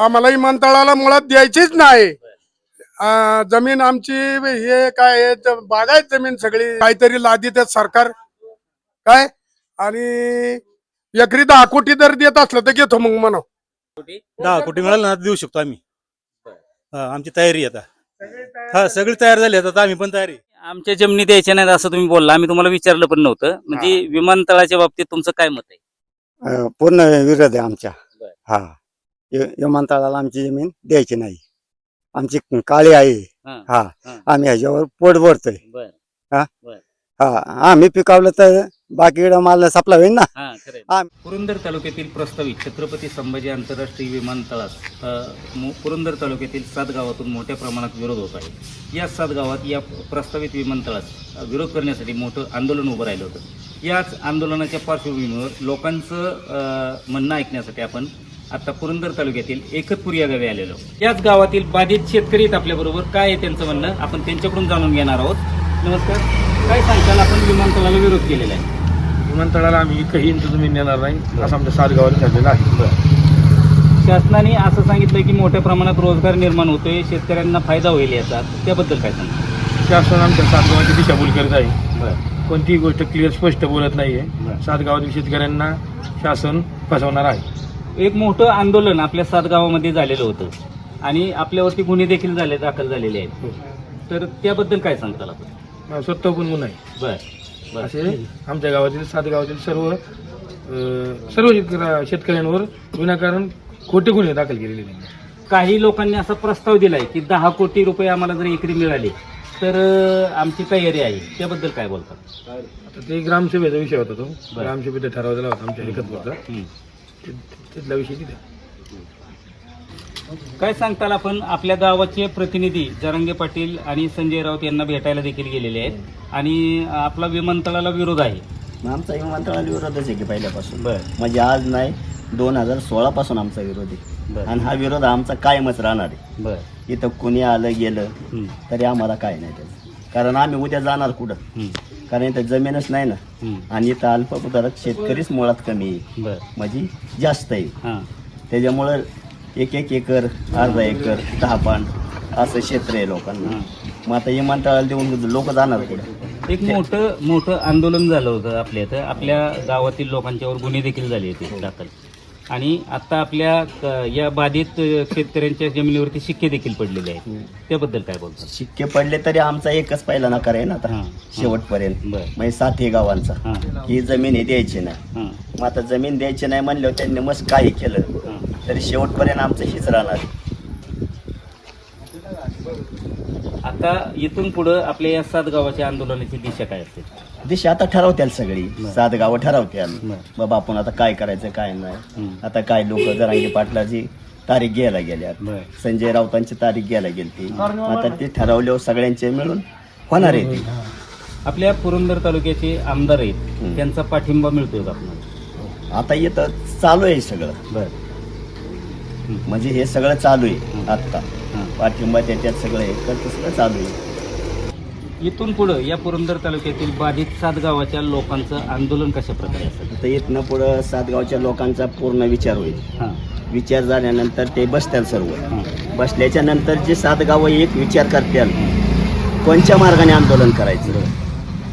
आम्हाला विमानतळाला मुळात द्यायचीच नाही. जमीन आमची हे काय बागायत जमीन सगळी. काहीतरी लादी देत सरकार. काय? आणि एकरी दहा कोटी जर देत असलं तर घेतो मग म्हणा. दहा कोटी मिळालं ना देऊ शकतो आम्ही. हा, आमची तयारी आहे आता. हा सगळी तयार झाली आता आता आम्ही पण तयारी आमच्या जमिनी द्यायच्या नाहीत असं तुम्ही बोलला. आम्ही तुम्हाला विचारलं पण नव्हतं. म्हणजे विमानतळाच्या बाबतीत तुमचं काय मत आहे? पूर्ण विरोध आहे आमच्या. हा. विमानतळाला आमची जमीन द्यायची नाही. आमची काळी आहे हा, हा हा. आम्ही ह्याच्यावर पोट भरतोय. बर. हा? आम्ही पिकावलं तर बाकी माल सप्लाय होईल ना? हा. हा. पुरंदर तालुक्यातील प्रस्तावित छत्रपती संभाजी आंतरराष्ट्रीय विमानतळास पुरंदर तालुक्यातील सात गावातून मोठ्या प्रमाणात विरोध होत आहे. या सात गावात या प्रस्तावित विमानतळास विरोध करण्यासाठी मोठं आंदोलन उभं राहिलं होतं. याच आंदोलनाच्या पार्श्वभूमीवर लोकांचं म्हणणं ऐकण्यासाठी आपण आता पुरंदर तालुक्यातील एकतपूर या गावी आलेलो. याच गावातील बाधित शेतकरी आहेत आपल्याबरोबर काय आहे त्यांचं म्हणणं? आपण त्यांच्याकडून जाणून घेणार आहोत. नमस्कार. काय सांगताल? आपण विमानतळाला विरोध केलेला आहे. विमानतळाला आम्ही एकही इंच जमीन देणार नाही. असं आमच्या सात गावात ठरलेलं आहे. शासनाने असं सांगितलं की मोठ्या प्रमाणात रोजगार निर्माण होतोय. शेतकऱ्यांना फायदा होईल याचा. त्याबद्दल काय सांगता शासन आमच्या सात गावाची दिशाभूल करत आहे. बरं. कोणतीही गोष्ट क्लिअर स्पष्ट बोलत नाहीये. बरं. सात गावातील शेतकऱ्यांना शासन फसवणार आहे. एक मोठं आंदोलन आपल्या सात गावामध्ये झालेलं होतं. आणि आपल्यावरती गुन्हे देखील झाले दाखल झालेले आहेत. तर त्याबद्दल काय सांगताल आपण? स्वतः गुणगुण आहे बर बर. असे आमच्या गावातील सात गावातील सर्व अं, सर्व शेतकऱ्या शेतकऱ्यांवर विनाकारण खोटे गुन्हे दाखल केलेले त्यांनी काही लोकांनी असा प्रस्ताव दिलाय की दहा कोटी रुपये आम्हाला जर एकरी मिळाले तर अं, आमची तयारी आहे. त्याबद्दल काय बोलतात? आता ते ग्रामसभेचा विषय होता तो. बरं. ग्रामसभेचा ठराव झाला होता आमच्या एकत्र हं. तिथला विषय तिथे. काय सांगताल आपण? आपल्या गावाचे प्रतिनिधी जरांगे पाटील आणि संजय राऊत यांना भेटायला देखील गेलेले आहेत. आणि आपला विमानतळाला विरोध आहे. आमचा विमानतळाला विरोधच आहे की पहिल्यापासून. बर. म्हणजे आज नाही दोन हजार सोळा पासून आमचा विरोध आहे. बर. आणि हा विरोध आमचा कायमच राहणार आहे. बर. इथं कुणी आलं गेलं तरी आम्हाला काय नाही त्याचं. कारण आम्ही उद्या जाणार कुठं? कारण इथं जमीनच नाही ना. आणि इथं अल्पभूधारक शेतकरीच मुळात कमी आहे. बर. म्हणजे जास्त आहे. हां. त्याच्यामुळं एक एक एकर अर्धा एकर दहा पान असं क्षेत्र आहे लोकांना. मग आता विमानतळाला देऊन लोक जाणार कुठं एक मोठं मोठं आंदोलन झालं होतं आपल्या इथं. आपल्या गावातील लोकांच्यावर गुन्हे देखील झाले होते दाखल. आणि आता आपल्या क- या बाधित शेतकऱ्यांच्या जमिनीवरती शिक्के देखील पडलेले आहेत. त्याबद्दल काय बोलतात शिक्के पडले तरी आमचा एकच पहिला नकार आहे ना आता हां शेवटपर्यंत. बर. म्हणजे सातही गावांचा. हां. ही जमीन हे द्यायची नाही. हां. मग आता जमीन द्यायची नाही म्हणल्यावर त्यांनी मस्त काही केलं. हां. तरी शेवटपर्यंत आमचं हीच राहणार. आता इथून पुढं आपल्या या सात गावाच्या आंदोलनाची दिशा काय असते दिशा आता ठरवत्याल सगळी. सात गावं ठरवत्याल. बाबा आपण आता काय करायचं काय नाही. हं. आता काय लोक जरांगी पाटलाची तारीख घ्यायला गेल्यात. संजय राऊतांची तारीख घ्यायला गेलती. आता ते ठरवल्यावर सगळ्यांचे मिळून होणार आहे ती. आपल्या पुरंदर तालुक्याचे आमदार आहेत. त्यांचा पाठिंबा मिळतोय का आपल्याला? आता येतं चालू आहे सगळं. बर. म्हणजे हे सगळं चालू आहे आत्ता. हां पाठिंबा त्याच्यात सगळं आहे तर सगळं चालू आहे. इथून पुढं या पुरंदर तालुक्यातील बाधित सात गावाच्या लोकांचं आंदोलन कशा प्रकारे असेल? आता इथनं पुढं सातगावच्या लोकांचा पूर्ण विचार होईल. हां. विचार झाल्यानंतर ते बसतील सर्व. बसल्याच्या नंतर जे सात गावं एक विचार करतील कोणत्या मार्गाने आंदोलन करायचं?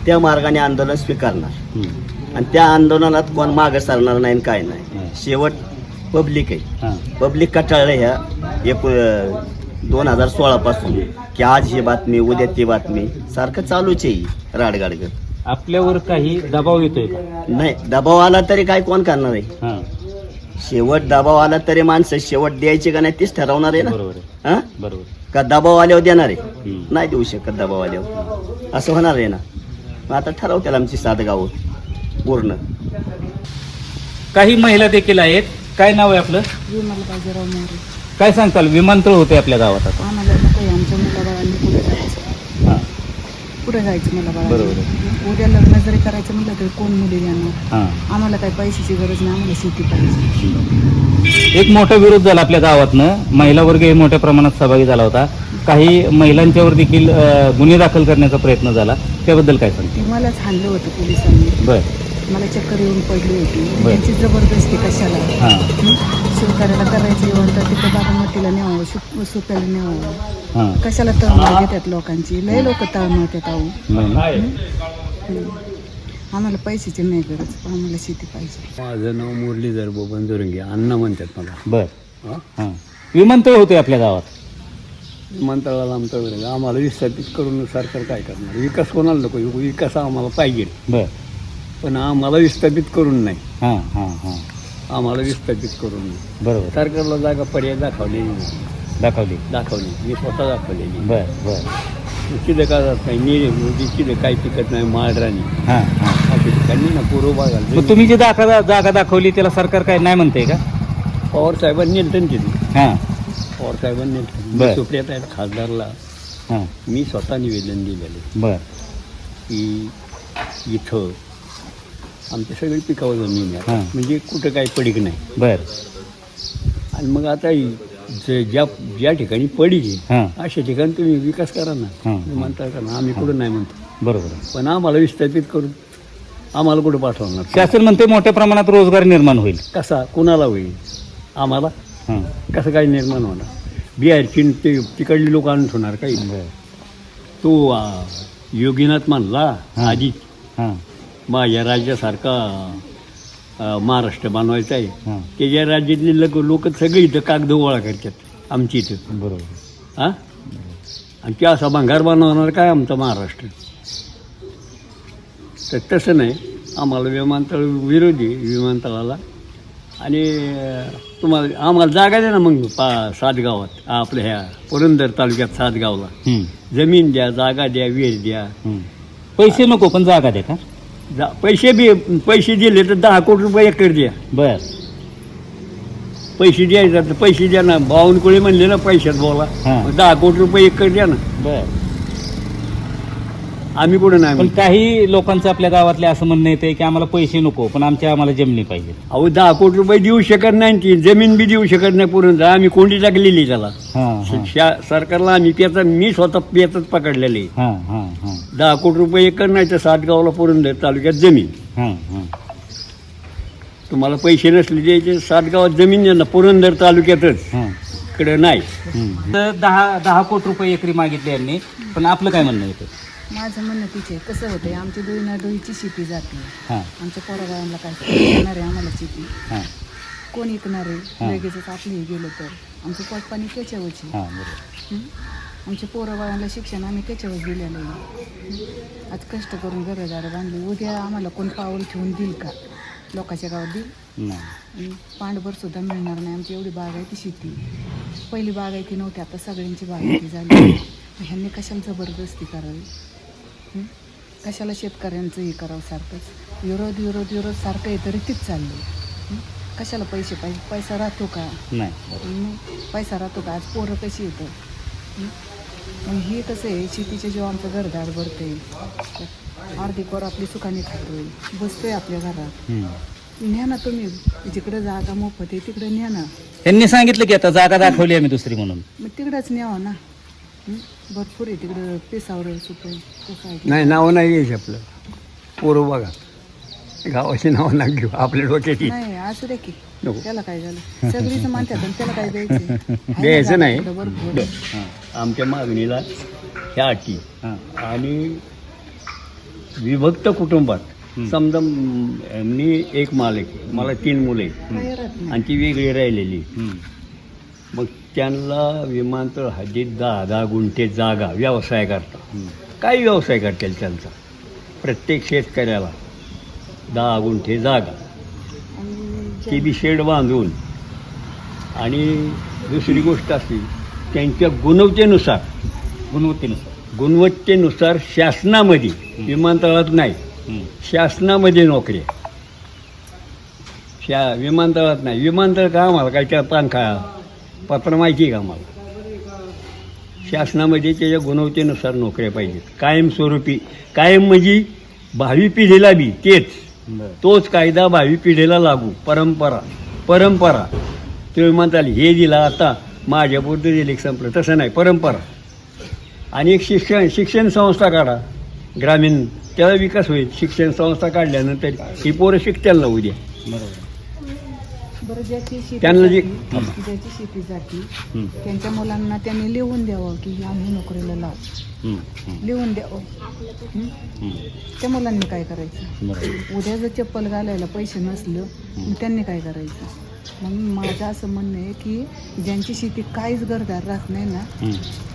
त्या मार्गाने आंदोलन स्वीकारणार. आणि त्या आंदोलनात कोण मागं सरणार नाही आणि काय नाही. शेवट पब्लिक आहे. पब्लिक कटाळलं ह्या. एक दोन हजार सोळापासून की आज ही बातमी उद्या ती बातमी सारखं चालूच आहे राडगाडगत आपल्यावर काही दबाव येतोय का? नाही दबाव आला तरी काय कोण करणार आहे? हां. शेवट दबाव आला तरी माणसं शेवट द्यायची का नाही तीच ठरवणार आहे ना? बरोबर आहे. हा? बरोबर का दबाव आल्यावर देणार आहे? हं. नाही देऊ शकत दबाव आल्यावर. असं होणार आहे ना? मग आता ठरवतील आमची सात गावं. पूर्ण. काही महिला देखील आहेत. काय नाव आहे आपलं? विमाला बाजीराव मोरे. काय सांगताल? विमानतळ होते आपल्या गावात आता. आम्हाला नको आहे आमच्या मुलाबाळांनी कुठे जायचं. हां. कुठे जायचं मुलाबाळांनी. बरोबर उद्या लग्न जरी करायचं म्हटलं तरी कोण मुली देणार? हां. आम्हाला काही पैशाची गरज नाही आम्हाला शेती पाहिजे. एक मोठा विरोध झाला आपल्या गावातनं. महिला वर्ग मोठ्या प्रमाणात सहभागी झाला होता. काही महिलांच्यावर देखील अ, गुन्हे दाखल करण्याचा प्रयत्न झाला. त्याबद्दल काय सांगते? ते मलाच हाणलं होतं पोलिसांनी. बर. मला चक्कर येऊन पडली होती. बरं. त्यांची जबरदस्ती कशाला? हां. हं? शिवकार्याला करायचं येऊन तर तिथं बारामतीला न्यावं सुप सुप्याला न्यावं. हां. कशाला तळमळ घेतात लोकांची? लय लोक तळमळतात अहो. हं. आम्हाला पैशाची नाही गरज. पण आम्हाला शेती पाहिजे. माझं नाव मुरलीधर बोबन जोरंगे अण्णा म्हणतात मला. बर. हा? हां. विमानतळ होते आपल्या गावात? विमानतळाला आमचा आम्हाला विस्थापित करून सरकार काय करणार? विकास कोणाला नको? विकास आम्हाला पाहिजे. बर. पण आम्हाला विस्थापित करून नाही. हां हां हां. आम्हाला विस्थापित करून नाही. बरोबर. सरकारला जागा पर्याय दाखवलेली नाही. दाखवली. दाखवली. मी स्वतः दाखवलेली. बर बर. तिथं काय जात नाही. निरे तिथं काही पिकत नाही. माळराणी. हां हां. अशा ठिकाणी ना पूर्व भागाला मग तुम्ही जी जागा जागा दाखवली त्याला सरकार काय नाही म्हणते का? पवार साहेबांनी नेलतं ना तिथे. हां. पवार साहेबांनी बरं. मी सुप्रियात आहेत खासदारला हां. मी स्वतः निवेदन दिलेलं बर. की इथं आमची सगळी पिकावर जमीन आहे. हां. म्हणजे कुठं काही पडीक नाही. बर. आणि मग आता ही जे ज्या ज्या ठिकाणी पडीक आहे हां. अशा ठिकाणी तुम्ही विकास करा ना. हां. म्हणता का ना आम्ही कुठं नाही म्हणतो. बरोबर आहे. पण आम्हाला विस्थापित करून आम्हाला कुठं पाठवणार? शासन म्हणते मोठ्या प्रमाणात रोजगार निर्माण होईल. कसा? कुणाला होईल? आम्हाला? हां. कसं काही निर्माण होणार? बिहारची ते तिकडली लोक आणून होणार काही बर. तो आ, योगीनाथ मानला. आधी हां. माझ्या राज्यासारखा अ, महाराष्ट्र बनवायचा आहे. हां. त्याच्या राज्यातले लोक लोक सगळे इथं कागद गोळा करतात आमची इथं. बरोबर. हां? आणि ते असा भंगार बनवणार काय आमचा महाराष्ट्र? तर तसं नाही. आम्हाला विमानतळ विरोधी विमानतळाला. आणि अ, तुम्हाला आम्हाला जागा द्या ना मग पा सात गावात आपल्या ह्या पुरंदर तालुक्यात सात गावला जमीन द्या जागा द्या विहीर द्या. पैसे नको पण जागा दे का? जा पैसे बी पैसे दिले तर दहा कोटी रुपये एकर द्या. बर. पैसे द्यायचे तर पैसे द्या ना. बावनकुळे म्हणले ना पैशात बोला. हां. मग दहा कोटी रुपये एकर द्या ना. बर. आम्ही कुठं नाही पण म्हणतो. काही लोकांचं आपल्या गावातले असं म्हणणं येते की आम्हाला पैसे नको पण आमच्या आम्हाला जमिनी पाहिजे. अहो दहा कोटी रुपये देऊ शकत नाही ती जमीन बी देऊ शकत नाही पुरून आम्ही कोंडी टाकलेली त्याला. हां शा- सरकारला आम्ही पेचा मी स्वतः पेचच पकडलेले हां हां हां. दहा कोटी रुपये एकर नाही तर सात गावाला पुरंदर तालुक्यात जमीन. हां हां. तुम्हाला पैसे नसले द्यायचे सात गावात जमीन द्या ना पुरंदर तालुक्यातच. हां. इकडे नाही. तर दहा दहा कोटी रुपये एकरी मागितले यांनी. पण आपलं काय म्हणणं येतं माझं म्हणणं तिचे कसं होतंय आमची डोईना डोईची शेती जाते. हां. आमच्या पोराबाळांना काय येणार आहे आम्हाला शेती? हां. कोण ऐकणार. आहे? लगेचच आपली गेलो तर. आमचं पोटपाणी त्याच्यावरची हां बरोबर? आमच्या पोराबाळांना शिक्षण आम्ही त्याच्यावर दिलेलं आहे? आज कष्ट करून घरदार बांधली. उद्या आम्हाला कोण पाऊल ठेवून देईल का? लोकांच्या गावात देईल नाही? पांडभर सुद्धा मिळणार नाही. आमची एवढी बागायती शेती. पहिली बागायती नव्हती आता सगळ्यांची बागायती झाली. ह्यांनी कशाला जबरदस्ती करावी? हं? कशाला शेतकऱ्यांचं हे करावं सारखंच? विरोध विरोध विरोध सारखं आहे तरी तीच चालली हं? कशाला पैसे पाहिजे? पैसा राहतो का? नाही. मग पैसा राहतो का? आज पोरं कशी येतं? हं? मग हे कसं आहे शेतीचे जेव्हा आमचं घरदार भरते अर्धी पोर आपली सुखाने खातोय बसतोय आपल्या घरात. हं. न्या ना तुम्ही जिकडे जागा मोफत आहे तिकडे न्या ना. त्यांनी सांगितलं की आता जागा दाखवली आम्ही दुसरी म्हणून. मग तिकडंच न्यावं ना. हं? भरपूर आहे तिकडं पेसावर आहे नाही नावं नाही घ्यायची आपलं. पोरं बघा. गावाची नावं नाही घेऊ आपल्या डोक्याची नाही असू दे की. त्याला काय झालं? सगळीच म्हणतात आणि त्याला काय द्यायचं? द्यायचं नाही. आमच्या मागणीला ह्या अटी. हां. आणि विभक्त कुटुंबात. समजा म- एक मालक आहे, मला तीन मुलं आणि ती वेगळी राहिलेली. मग त्यांना विमानतळ हद्दीत दहा दहा गुंठे जागा व्यवसाय करता. काही व्यवसाय करतील त्यांचा? प्रत्येक शेतकऱ्याला दहा गुंठे जागा. आणि ती बी शेड बांधून. आणि दुसरी गोष्ट अशी त्यांच्या गुणवत्तेनुसार गुणवत्तेनुसार गुणवत्तेनुसार शासनामध्ये विमानतळात नाही. हं. शासनामध्ये नोकऱ्या शा विमानतळात नाही. विमानतळ का आम्हाला? काय त्या पंखा पत्र माहिती आहे का आम्हाला? शासनामध्ये त्याच्या गुणवत्तेनुसार नोकऱ्या पाहिजेत. कायमस्वरूपी कायम म्हणजे भावी पिढीला बी तेच. बरं. तोच कायदा भावी पिढीला लागू. परंपरा परंपरा. तुम्ही म्हणताल हे दिला आता. माझ्यापुरतं दिले संपलं. तसं नाही परंपरा. आणि एक शिक्षण शिक्षण संस्था काढा. ग्रामीण त्याचा विकास होईल. शिक्षण संस्था काढल्यानंतर ही पोरं शिकतील ना उद्या. बरं ज्याची शेती त्यांना जे- जाती- ज्याची शेती जाती त्यांच्या मुलांना त्यांनी लिहून द्यावं की आम्ही नोकरीला लावू. लिहून द्यावं. हं? त्या मुलांनी काय करायचं? उद्या जर चप्पल घालायला पैसे नसलं मग त्यांनी काय करायचं? मग माझं असं म्हणणं आहे की ज्यांची शेती काहीच गरदार राहत नाही ना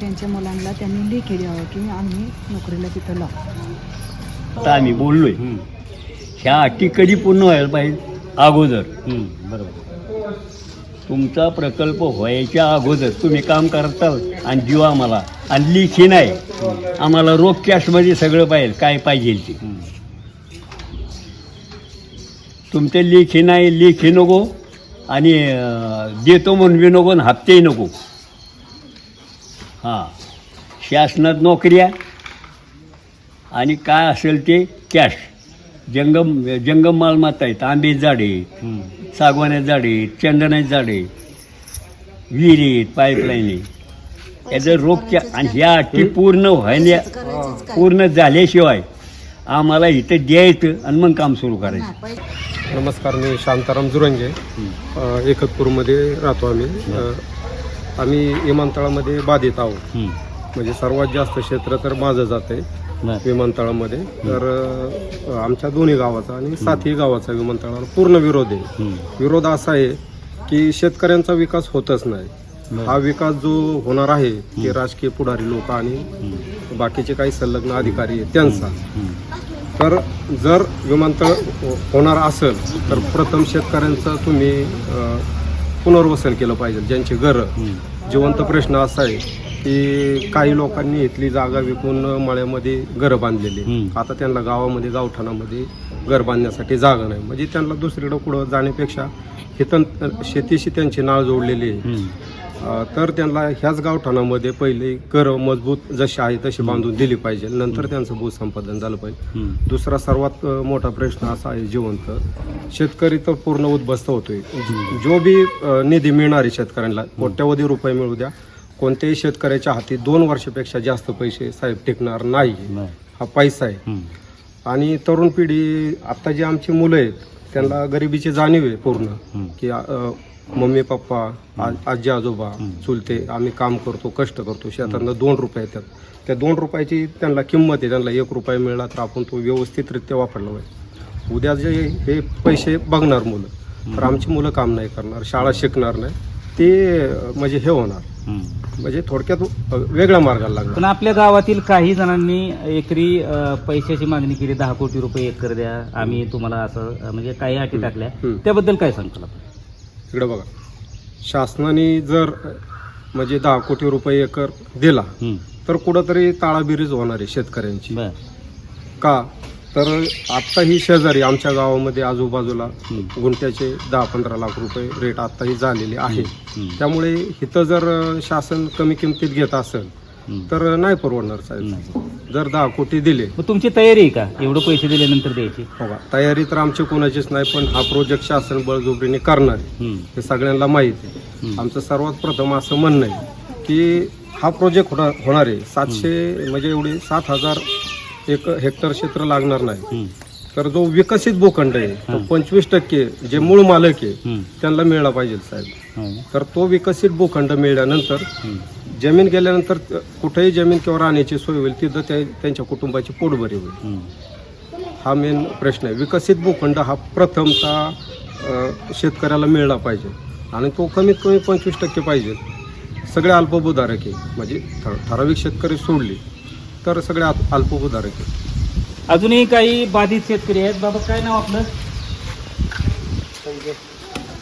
त्यांच्या मुलांना त्यांनी लेखी द्यावं की आम्ही नोकरीला तिथं लावू. आता आम्ही बोललोय. ह्या अटी कधी पूर्ण व्हायला पाहिजे? अगोदर. बरोबर. तुमचा प्रकल्प व्हायच्या अगोदर तुम्ही काम करता आणि जीव आम्हाला. आणि लिखी नाही. आम्हाला रोख कॅशमध्ये सगळं पाहिजे काय पाहिजे ते. तुमचे लेखी नाही लेखी नको. आणि देतो म्हणून बी नको आणि हप्तेही नको. हां. शासनात नोकऱ्या आणि काय असेल ते कॅश जंगम जंगम मालमत्ता आहेत आंबे झाडे सागवान्यात झाडे चंदनाचे झाडे आहेत विहिरी आहेत पाईपलाईन याचं रोगच्या आणि ह्या अटी पूर्ण व्हायला पूर्ण झाल्याशिवाय आम्हाला इथं द्यायचं आणि मग काम सुरू करायचं. नमस्कार मी शांताराम जुरंगे. एकतपूरमध्ये राहतो आम्ही. आम्ही विमानतळामध्ये बाधित आहोत. म्हणजे सर्वात जास्त क्षेत्र तर माझं जात आहे विमानतळामध्ये. तर आमच्या दोन्ही गावाचा आणि सातही गावाचा विमानतळावर पूर्ण विरोध आहे. विरोध असा आहे की शेतकऱ्यांचा विकास होतच नाही. हा विकास जो होणार आहे ते राजकीय पुढारी लोक आणि बाकीचे काही संलग्न अधिकारी आहेत त्यांचा. तर जर विमानतळ हो- होणार असेल तर प्रथम शेतकऱ्यांचं तुम्ही पुनर्वसन केलं पाहिजे ज्यांची घरं जिवंत प्रश्न असा आहे की काही लोकांनी इथली जागा विकून मळ्यामध्ये घरं बांधलेली. आता त्यांना गावामध्ये गावठाणामध्ये घर बांधण्यासाठी जागा नाही. म्हणजे त्यांना दुसरीकडं कुठं जाण्यापेक्षा इथं शेतीशी त्यांची नाळ जोडलेली आहे. तर त्यांना ह्याच गावठाणामध्ये पहिले घरं मजबूत जशी आहे तशी बांधून दिली पाहिजे. नंतर त्यांचं भूसंपादन झालं पाहिजे. दुसरा सर्वात मोठा प्रश्न असा आहे जिवंत. शेतकरी तर पूर्ण उद्ध्वस्त होतोय. जो बी निधी मिळणार आहे शेतकऱ्यांना कोट्यवधी रुपये मिळू द्या. कोणत्याही शेतकऱ्याच्या हाती दोन वर्षापेक्षा जास्त पैसे साहेब टिकणार नाही. हा पैसा आहे. आणि तरुण पिढी आता जी आमची मुलं आहेत त्यांना गरिबीची जाणीव आहे पूर्ण. की मम्मी पप्पा आ- आजी आजोबा चुलते आम्ही काम करतो कष्ट करतो. शेतातनं दोन रुपये येतात. त्या दोन रुपयाची त्यांना किंमत आहे. त्यांना एक रुपया मिळाला तर आपण तो व्यवस्थितरित्या वापरला पाहिजे उद्या जे हे पैसे बघणार मुलं तर आमची मुलं काम नाही करणार शाळा शिकणार नाही. ते अ, म्हणजे हे होणार. म्हणजे थोडक्यात अ, वेगळ्या मार्गाला लागणार. पण आपल्या गावातील काही जणांनी एकरी अ, पैशाची मागणी केली दहा कोटी रुपये एकर द्या आम्ही तुम्हाला असं अ, म्हणजे काही अटी टाकल्या. हम्म. त्याबद्दल काय सांगताल आपण? इकडे बघा. शासनाने जर म्हणजे दहा कोटी रुपये एकर दिला. तर कुठंतरी ताळाबिरीज होणार आहे शेतकऱ्यांची. बर. का? तर आत्ता ही शेजारी आमच्या गावामध्ये आजूबाजूला गुंठ्याचे दहा पंधरा लाख रुपये रेट आत्ताही झालेले आहे त्यामुळे इथं जर शासन कमी किमतीत घेत असेल तर नाही परवडणार साहेब. जर दहा कोटी दिले. मग तुमची तयारी आहे का? एवढं पैसे दिल्यानंतर द्यायची. बघा तयारी तर आमची कोणाचीच नाही पण हा प्रोजेक्ट शासन बळजबरीने करणार आहे. हम्म. हे सगळ्यांना माहीत आहे. आमचं सर्वात प्रथम असं म्हणणं आहे की हा प्रोजेक्ट होणार होणार आहे. सातशे म्हणजे एवढे सात हजार एक हेक्टर क्षेत्र लागणार नाही. तर जो विकसित भूखंड आहे तो पंचवीस टक्के जे मूळ मालक आहे त्यांना मिळाला पाहिजे साहेब. तर तो विकसित भूखंड मिळाल्यानंतर जमीन गेल्यानंतर कुठेही जमीन किंवा राहण्याची सोय होईल तिथं त्या- त्यांच्या कुटुंबाची पोटभरी होईल. हा मेन प्रश्न आहे. विकसित भूखंड हा प्रथमतः शेतकऱ्याला मिळला पाहिजे. आणि तो कमीत कमी पंचवीस टक्के पाहिजे. सगळे अल्पभूधारक आहे. म्हणजे ठ- ठराविक शेतकरी सोडली तर सगळे अल्प- अल्पभूधारक आहे अजूनही काही बाधित शेतकरी आहेत. बाबा काय नाव आपलं?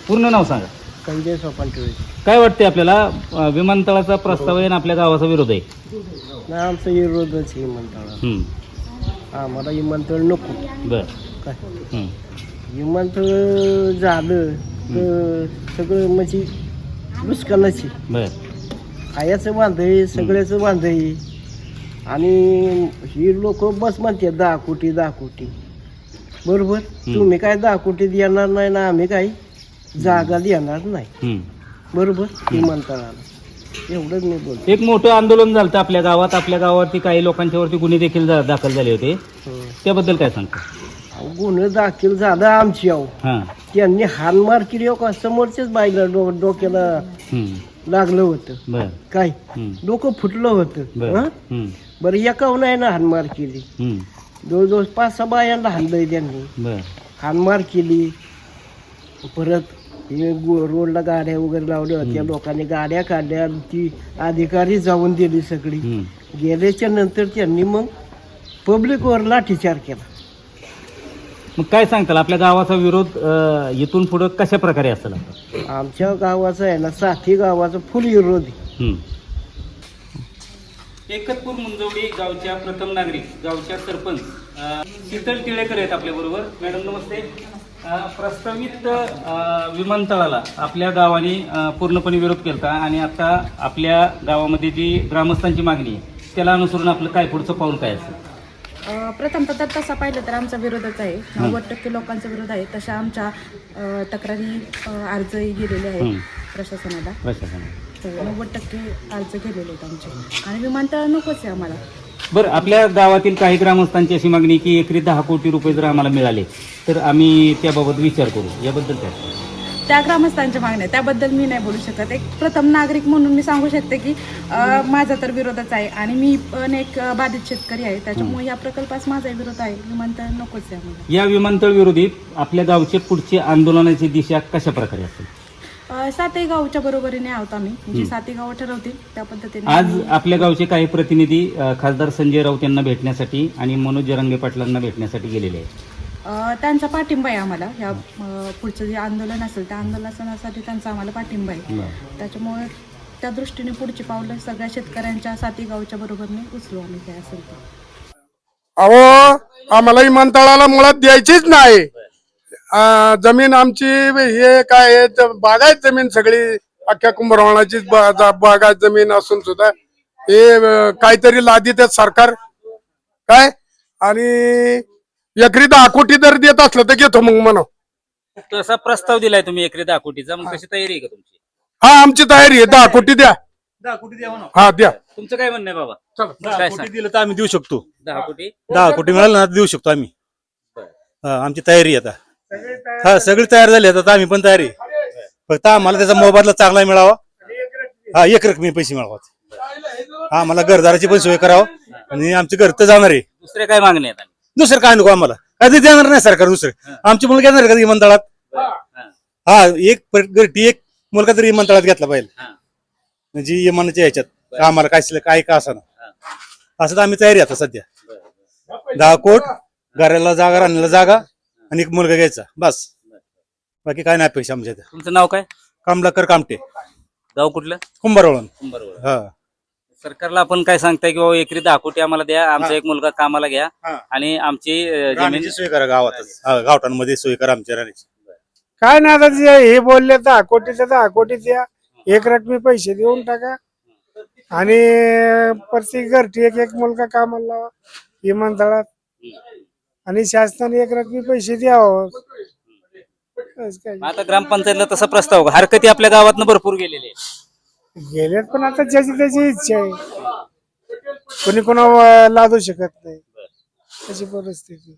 पूर्ण नाव सांगा. संजय सोपान टिळे काय वाटते आपल्याला? अ, विमानतळाचा प्रस्ताव आहे आणि आपल्या गावाचा विरोध आहे. नाही आमचं विरोधच आहे विमानतळा हम्म. आम्हाला विमानतळ नको. बर. काय? हम्म. विमानतळ झालं तर सगळं म्हणजे नुकसानच आहे बर. खायाचं बांधय सगळ्याचं बांधय आणि ही लोक बस म्हणते दहा कोटी दहा कोटी. बरोबर? तुम्ही काय दहा कोटी देणार नाही ना आम्ही काही जागा देणार नाही. हम्म. बरोबर? विमानतळाला एवढंच मी बोलतो. एक मोठं आंदोलन झालं आपल्या गावात. आपल्या गावावरती काही लोकांच्यावरती गुन्हे देखील जा- दाखल झाले होते. त्याबद्दल काय सांगता? अहो, गुन्हे दाखल झाला आमची अहो. हां. त्यांनी हानमार केली हो का? समोरच्याच बाईला डो डोक्याला हम्म. लागलं होतं. बर. काय? हम्म. डोकं फुटलं होतं. बर. हं? हम्म. बरं एकावर नाही ना हानमार केली. हम्म. जवळजवळ पाच सहा बायांना हाणलंय त्यांनी. बर. हानमार केली. परत हे गो- रोडला गाड्या वगैरे लावल्या होत्या लोकांनी गाड्या काढल्या ती अधिकारी जाऊन दिली सगळी हम्म. गेल्याच्यानंतर त्यांनी मग पब्लिकवर लाठीचार केला मग काय सांगताल आपल्या गावाचा विरोध अं, इथून पुढे कशा प्रकारे असेल आता? आमच्या गावाचा आहे ना साथी गावाचा फुल विरोध आहे. हम्म. एकतपूर मुंजवडी गावच्या प्रथम नागरिक गावच्या सरपंच अ, शीतल टिळेकर आहेत आपल्या बरोबर मॅडम नमस्ते प्रस्तावित विमानतळाला आपल्या गावाने पूर्णपणे विरोध केला आणि आता आपल्या गावामध्ये जी ग्रामस्थांची मागणी आहे त्याला अनुसरून आपलं काय पुढचं पाऊल काय असेल? अ, प्रथमतः तर तसा पाहिलं तर आमचा विरोधच आहे. नव्वद टक्के लोकांचा विरोध आहे. तशा आमच्या तक्रारी अ, अर्जही गेलेले आहेत. प्रशासनाला. नव्वद टक्के अर्ज गेलेले आहेत आमचे. आणि विमानतळ नकोच आहे आम्हाला. बरं आपल्या गावातील काही ग्रामस्थांची अशी मागणी की एकरी दहा कोटी रुपये जर आम्हाला मिळाले तर आम्ही त्याबाबत विचार करू. याबद्दल काय? त्या ग्रामस्थांच्या मागण्या त्याबद्दल मी नाही बोलू शकत. एक प्रथम नागरिक म्हणून मी सांगू शकते की अ, माझा तर विरोधच आहे आणि मी पण एक अ, बाधित शेतकरी आहे. त्याच्यामुळे या प्रकल्पास माझा विरोध आहे. विमानतळ नकोच आहे आम्हाला. या विमानतळ विरोधीत आपल्या गावचे पुढचे आंदोलनाची दिशा कशा प्रकारे असेल? सातही गावच्या बरोबरीने आहोत आम्ही. जे सातही गाव ठरवतील त्या पद्धतीने. आज आपल्या गावचे काही प्रतिनिधी अ, खासदार संजय राऊत यांना भेटण्यासाठी आणि मनोज जरांगे पाटलांना भेटण्यासाठी गेलेले आहेत. अ, त्यांचा पाठिंबा आहे आम्हाला. ह्या अ, पुढचं जे आंदोलन असेल त्या आंदोलनासाठी त्यांचा आम्हाला पाठिंबा आहे. त्याच्यामुळे त्या दृष्टीने पुढची पावलं सगळ्या शेतकऱ्यांच्या साती गावच्या बरोबरने उचलू आम्ही. काय असेल ते. अहो आम्हाला विमानतळाला मुळात द्यायचीच नाही. जमीन आमची हे काय बागायत जमीन सगळी अख्ख्या कुंभरवाणाची बागायत जमीन असून सुद्धा हे काहीतरी लादी त्यात सरकार. काय? आणि एकरी दहा कोटी जर देत असलं तर घेतो मग म्हणा तसा प्रस्ताव दिलाय तुम्ही एकरी दहा कोटीचा मग कशी तयारी आहे का तुमची? हा आमची तयारी आहे. दहा कोटी द्या. दहा कोटी द्या म्हणा. हा द्या. तुमचं काय म्हणणं आहे बाबा? दहा काय कोटी सांग? दिलं तर आम्ही देऊ शकतो. दहा कोटी? दहा कोटी मिळालं ना तर देऊ शकतो आम्ही. हा, आमची तयारी आहे आता. हा सगळी तयार झाली. आता आम्ही पण तयारी आहे. फक्त आम्हाला त्याचा मोबदला चांगला मिळावा. हा एक रकमी पैसे मिळावा. हा आम्हाला घरदाराची पण सोय करावं. आणि आमचे घर तर जाणार आहे. दुसऱ्या काय आहेत दुसरं काय नको आम्हाला. ते देणार नाही सरकार दुसरं. आमची मुलं घेणार का विमानतळात हा. एक पर- घरटी एक मुलगा तरी विमानतळात घेतला पाहिजे. हा. म्हणजे विमानाच्या ह्याच्यात. आम्हाला काय शिल्लक काय का असं असं तर आम्ही तयारी आहे आता सध्या. दहा कोट घराला जागा राहण्याला जागा. आणि एक मुलगा घ्यायचा. बस. बाकी काय नाही अपेक्षा आमच्या इथं. तुमचं नाव काय? कमलाकर कामटे. गाव कुठलं? कुंभारवळण बरोबर हा. सरकारला आपण काय सांगताय की बाबा एकरी दहा कोटी आम्हाला द्या आमचा एक मुलगा कामाला घ्या हा. आणि आमची अ, जमीन राहण्याची सोय करा गावातच. हा, गावठाणमध्ये सोय करा आमच्या राहण्याची काय नाही आता हे बोलले दहा कोटीचं दहा कोटी द्या. एक रकमी पैसे देऊन टाका. आणि प्रत्येक घरटी एक एक मुलगा कामाला लावा. विमानतळात आणि शासनाने एक रकमी पैसे द्यावं बस काय. आता ग्रामपंचायतला तसा प्रस्ताव का? हरकती आपल्या गावातनं भरपूर गेलेले. गेलेत पण आता ज्याची त्याची इच्छा आहे कोणी कोणा लादू शकत नाही अशी परिस्थिती